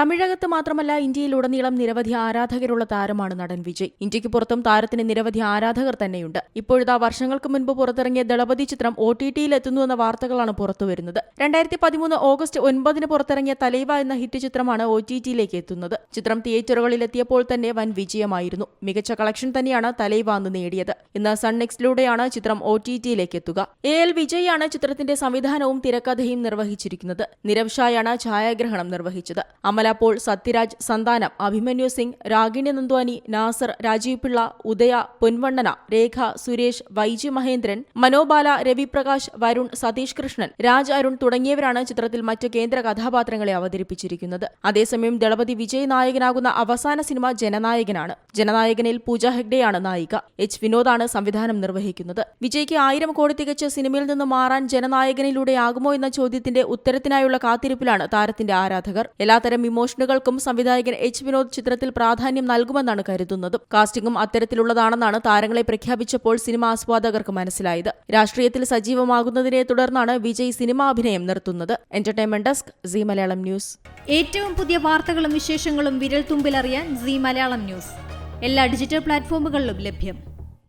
തമിഴകത്ത് മാത്രമല്ല ഇന്ത്യയിലുടനീളം നിരവധി ആരാധകരുള്ള താരമാണ് നടൻ വിജയ്. ഇന്ത്യയ്ക്ക് പുറത്തും താരത്തിന് നിരവധി ആരാധകർ തന്നെയുണ്ട്. ഇപ്പോഴത്തെ വർഷങ്ങൾക്ക് മുൻപ് പുറത്തിറങ്ങിയ ദളപതി ചിത്രം ഒ ടി ടിയിൽ എത്തുന്നുവെന്ന വാർത്തകളാണ് പുറത്തുവരുന്നത്. രണ്ടായിരത്തി പതിമൂന്ന് ഓഗസ്റ്റ് ഒൻപതിന് പുറത്തിറങ്ങിയ തലൈവ എന്ന ഹിറ്റ് ചിത്രമാണ് ഒ ടി ടിയിലേക്ക് എത്തുന്നത്. ചിത്രം തിയേറ്ററുകളിൽ എത്തിയപ്പോൾ തന്നെ വൻ വിജയമായിരുന്നു. മികച്ച കളക്ഷൻ തന്നെയാണ് തലൈവ അന്ന് നേടിയത്. ഇന്ന് സൺനെക്സിലൂടെയാണ് ചിത്രം ഒ ടി ടിയിലേക്ക് എത്തുക. എ എൽ വിജയാണ് ചിത്രത്തിന്റെ സംവിധാനവും തിരക്കഥയും നിർവഹിച്ചിരിക്കുന്നത്. നിരവ് ഷായാണ് ഛായാഗ്രഹണം നിർവഹിച്ചത്. അമല പോൾ സത്യരാജ് സന്താനം അഭിമന്യു സിംഗ് രാഗിണി നന്ദ്വാനി നാസർ രാജീവ് പിള്ള ഉദയ പൊൻവണ്ണന രേഖ സുരേഷ് വൈജി മഹേന്ദ്രൻ മനോബാല രവിപ്രകാശ് വരുൺ സതീഷ് കൃഷ്ണൻ രാജ് അരുൺ തുടങ്ങിയവരാണ് ചിത്രത്തിൽ മറ്റ് കേന്ദ്ര കഥാപാത്രങ്ങളെ അവതരിപ്പിച്ചിരിക്കുന്നത്. അതേസമയം ദളപതി വിജയ് നായകനാകുന്ന അവസാന സിനിമ ജനനായകനാണ്. ജനനായകനിൽ പൂജ ഹെഗ്ഡെയാണ് നായിക. എച്ച് വിനോദാണ് സംവിധാനം നിർവഹിക്കുന്നത്. വിജയ്ക്ക് ആയിരം കോടി തികച്ച സിനിമയിൽ നിന്ന് മാറാൻ ജനനായകനിലൂടെയാകുമോ എന്ന ചോദ്യത്തിന്റെ ഉത്തരത്തിനായുള്ള കാത്തിരിപ്പിലാണ് താരത്തിന്റെ ആരാധകർ. എല്ലാത്തരം ഇമോഷനുകൾക്കും സംവിധായകൻ എച്ച് വിനോദ് ചിത്രത്തിൽ പ്രാധാന്യം നൽകുമെന്നാണ് കരുതുന്നത്. കാസ്റ്റിംഗും അത്തരത്തിലുള്ളതാണെന്നാണ് താരങ്ങളെ പ്രഖ്യാപിച്ചപ്പോൾ സിനിമ ആസ്വാദകർക്ക് മനസ്സിലായത്. രാഷ്ട്രീയത്തിൽ സജീവമാകുന്നതിനെ തുടർന്നാണ് വിജയ് സിനിമാഭിനയം നിർത്തുന്നത്. Entertainment desk C Malayalam news ഏറ്റവും പുതിയ വാർത്തകളും വിശേഷങ്ങളും വിരൽ തുമ്പിലറിയാൻ സി മലയാളം ന്യൂസ് എല്ലാ ഡിജിറ്റൽ പ്ലാറ്റ്ഫോമുകളിലും ലഭ്യം.